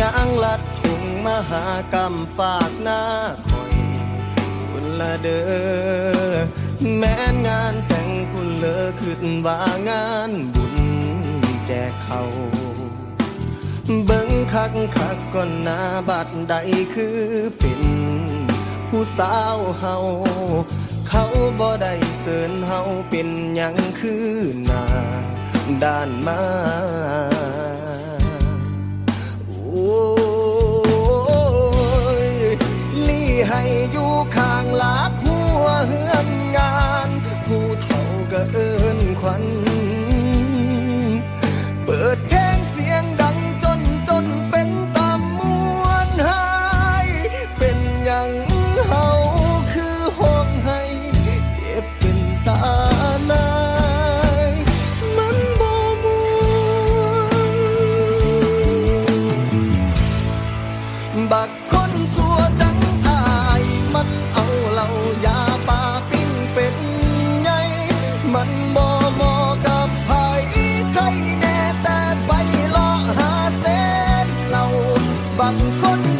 ยางลัดถุงมหากรรมฝากหน้าคอยคุณละเด้อแม้นงานแต่งคุณเลอขึ้นว่างานบุญแจกเขาเบิ่งคักคักก่อนหน้าบัดใดคือเป็นผู้สาวเฮาเขาบ่ได้เตือนเฮาเป็นยังคือหน้าด้านมา ให้อยู่ข้างหลักหัวเฮือนงาน ผู้เฒ่าก็เอิ้นควัน เปิดเพลงเสียงดังจนจนเป็นตามมวนหาย เป็นอย่างเฮาคือห้องให้เจ็บเป็นตานาย มันบ่มวนบัก บางคน